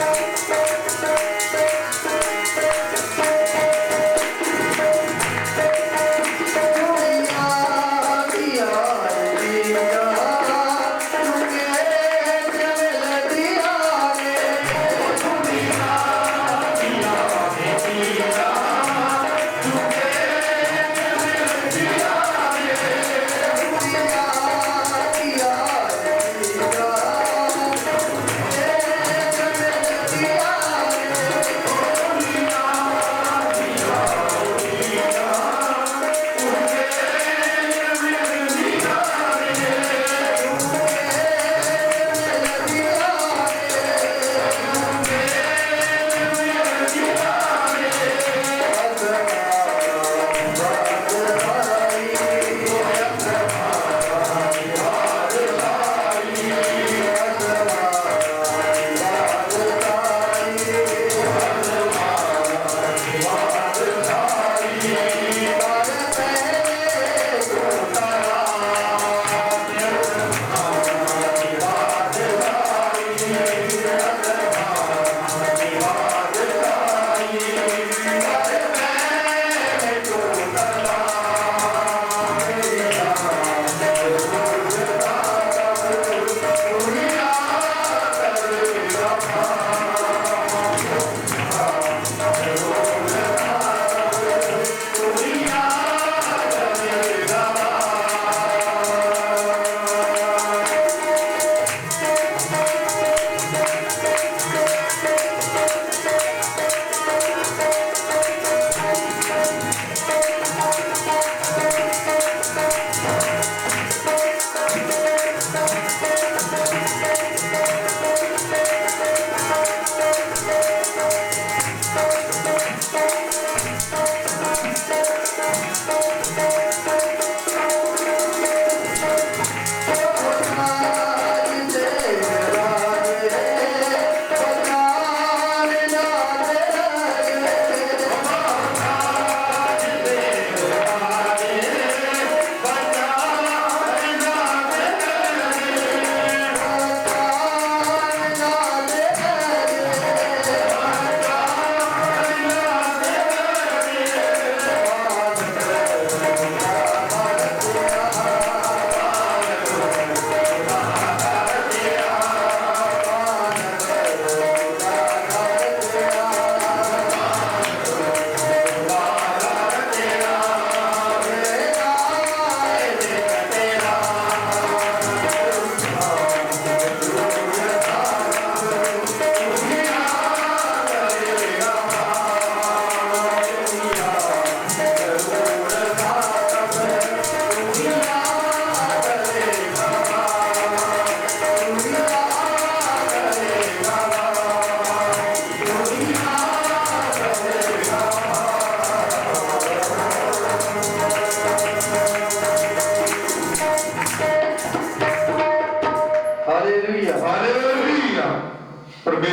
Música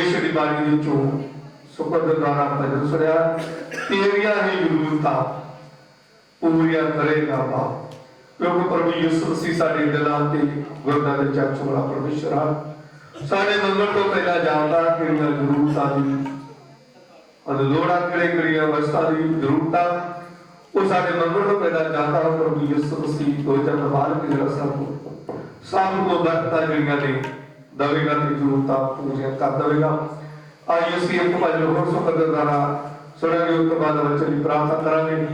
ਪਿਛਲੀ ਵਾਰੀ ਦੇ ਵਿੱਚੋਂ ਸੁਪਰਦ ਦੁਆਰਾ ਭਜਨ ਸੁਣਿਆ ਤੇਰੀਆਂ ਹੀ ਜ਼ਰੂਰਤਾਂ ਪੂਰੀਆਂ ਕਰੇਗਾ ਬਾਪ ਕਿਉਂਕਿ ਪ੍ਰਭੂ ਯਿਸੂ ਮਸੀਹ ਸਾਡੇ ਦਿਲਾਂ ਤੇ ਗੁਰਦਾਂ ਦੇ ਚੱਚ ਵਾਲਾ ਪਰਮੇਸ਼ਰ ਆ ਸਾਡੇ ਮੰਗਣ ਤੋਂ ਪਹਿਲਾਂ ਜਾਣਦਾ ਕਿਹੜੀਆਂ ਜ਼ਰੂਰਤਾਂ ਦੀ ਅਨ ਲੋੜਾਂ ਕਿਹੜੇ ਕਿਹੜੀਆਂ ਅਵਸਥਾ ਦੀ ਜ਼ਰੂਰਤਾਂ ਉਹ ਸਾਡੇ ਮੰਗਣ ਤੋਂ ਪਹਿਲਾਂ ਜਾਣਦਾ ਪ੍ਰਭੂ ਯਿਸੂ ਮਸੀਹ ਦੋ ਜਨ ਬਾਅਦ ਕਿ ਜਿਹੜਾ ਸਭ ਨੂੰ ਬਰਕਤਾਂ ਜਿਹੜੀਆਂ ਨੇ ਦਵੇਗਾ ਤੇ ਜ਼ਰੂਰਤਾਂ ਪੂਰੀਆਂ ਕਰ ਦੇਵੇਗਾ। ਆਈਓ ਸੀ ਇੱਕ ਭਜਨ ਹੋਰ ਸੁਖਦ ਦੁਆਰਾ ਸੁਣਾਂਗੇ ਉਸ ਤੋਂ ਬਾਅਦ ਬੱਚੇ ਦੀ ਪ੍ਰਾਰਥਨਾ ਕਰਾਂਗੇ।